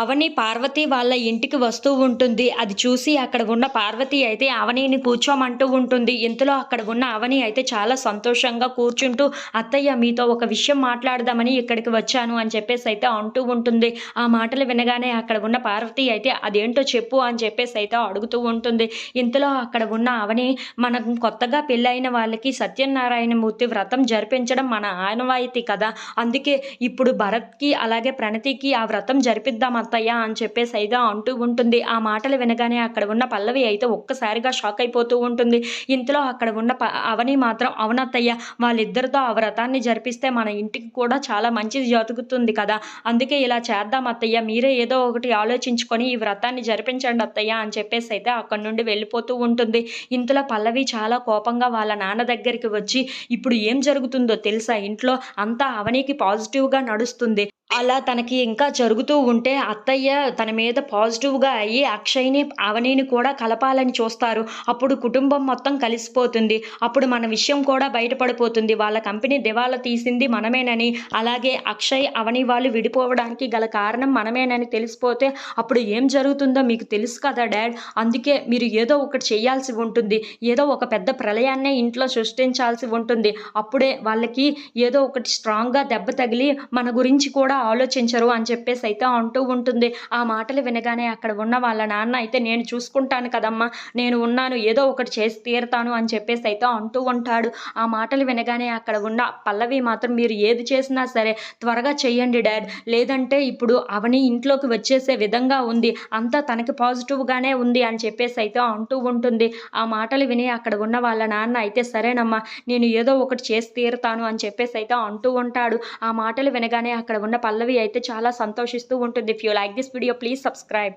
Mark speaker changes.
Speaker 1: అవని పార్వతి వాళ్ళ ఇంటికి వస్తూ ఉంటుంది. అది చూసి అక్కడ ఉన్న పార్వతి అయితే అవనిని కూర్చోమంటూ ఉంటుంది. ఇంతలో అక్కడ ఉన్న అవని అయితే చాలా సంతోషంగా కూర్చుంటూ అత్తయ్య మీతో ఒక విషయం మాట్లాడదామని ఇక్కడికి వచ్చాను అని చెప్పేసి అయితే అంటూ ఉంటుంది. ఆ మాటలు వినగానే అక్కడ ఉన్న పార్వతి అయితే అదేంటో చెప్పు అని చెప్పేసి అయితే అడుగుతూ ఉంటుంది. ఇంతలో అక్కడ ఉన్న అవని మనం కొత్తగా పెళ్ళైన వాళ్ళకి సత్యనారాయణ మూర్తి వ్రతం జరిపించడం మన ఆనవాయితీ కదా. అందుకే ఇప్పుడు భరత్కి అలాగే ప్రణతికి ఆ వ్రతం జరిపిద్దాం అత్తయ్య అని చెప్పేసి అయితే అంటూ ఉంటుంది. ఆ మాటలు వినగానే అక్కడ ఉన్న పల్లవి అయితే ఒక్కసారిగా షాక్ అయిపోతూ ఉంటుంది. ఇంతలో అక్కడ ఉన్న అవని మాత్రం అవనత్తయ్య వాళ్ళిద్దరితో ఆ వ్రతాన్ని జరిపిస్తే మన ఇంటికి కూడా చాలా మంచిది జరుగుతుంది కదా. అందుకే ఇలా చేద్దాం అత్తయ్య. మీరే ఏదో ఒకటి ఆలోచించుకొని ఈ వ్రతాన్ని జరిపించండి అత్తయ్య అని చెప్పేసి అయితే అక్కడి నుండి వెళ్ళిపోతూ ఉంటుంది. ఇంతలో పల్లవి చాలా కోపంగా వాళ్ళ నాన్న దగ్గరికి వచ్చి ఇప్పుడు ఏం జరుగుతుందో తెలుసా? ఇంట్లో అంతా అవనికి పాజిటివ్గా నడుస్తుంది. అలా తనకి ఇంకా జరుగుతూ ఉంటే అత్తయ్య తన మీద పాజిటివ్గా అయ్యి అక్షయ్ని అవనిని కూడా కలపాలని చూస్తారు. అప్పుడు కుటుంబం మొత్తం కలిసిపోతుంది. అప్పుడు మన విషయం కూడా బయటపడిపోతుంది. వాళ్ళ కంపెనీ దివాలా తీసింది మనమేనని. అలాగే అక్షయ్ అవని వాళ్ళు విడిపోవడానికి గల కారణం మనమేనని తెలిసిపోతే అప్పుడు ఏం జరుగుతుందో మీకు తెలుసు కదా డాడ్. అందుకే మీరు ఏదో ఒకటి చేయాల్సి ఉంటుంది. ఏదో ఒక పెద్ద ప్రళయాన్నే ఇంట్లో సృష్టించాల్సి ఉంటుంది. అప్పుడే వాళ్ళకి ఏదో ఒకటి స్ట్రాంగ్గా దెబ్బ తగిలి మన గురించి కూడా ఆలోచించరు అని చెప్పేసి అయితే అంటూ ఉంటుంది. ఆ మాటలు వినగానే అక్కడ ఉన్న వాళ్ళ నాన్న అయితే నేను చూసుకుంటాను కదమ్మా నేను ఉన్నాను ఏదో ఒకటి చేసి తీరుతాను అని చెప్పేసి అయితే అంటూ ఉంటాడు. ఆ మాటలు వినగానే అక్కడ ఉన్న పల్లవి మాత్రం మీరు ఏది చేసినా సరే త్వరగా చెయ్యండి డాడ్. లేదంటే ఇప్పుడు అవని ఇంట్లోకి వచ్చేసే విధంగా ఉంది. అంతా తనకి పాజిటివ్గానే ఉంది అని చెప్పేసి అయితే అంటూ ఉంటుంది. ఆ మాటలు విని అక్కడ ఉన్న వాళ్ళ నాన్న అయితే సరేనమ్మా నేను ఏదో ఒకటి చేసి తీరుతాను అని చెప్పేసి అయితే అంటూ ఉంటాడు. ఆ మాటలు వినగానే అక్కడ ఉన్న పల్లవి అయితే చాలా సంతోషిస్తూ ఉంటుంది. If you like this video please subscribe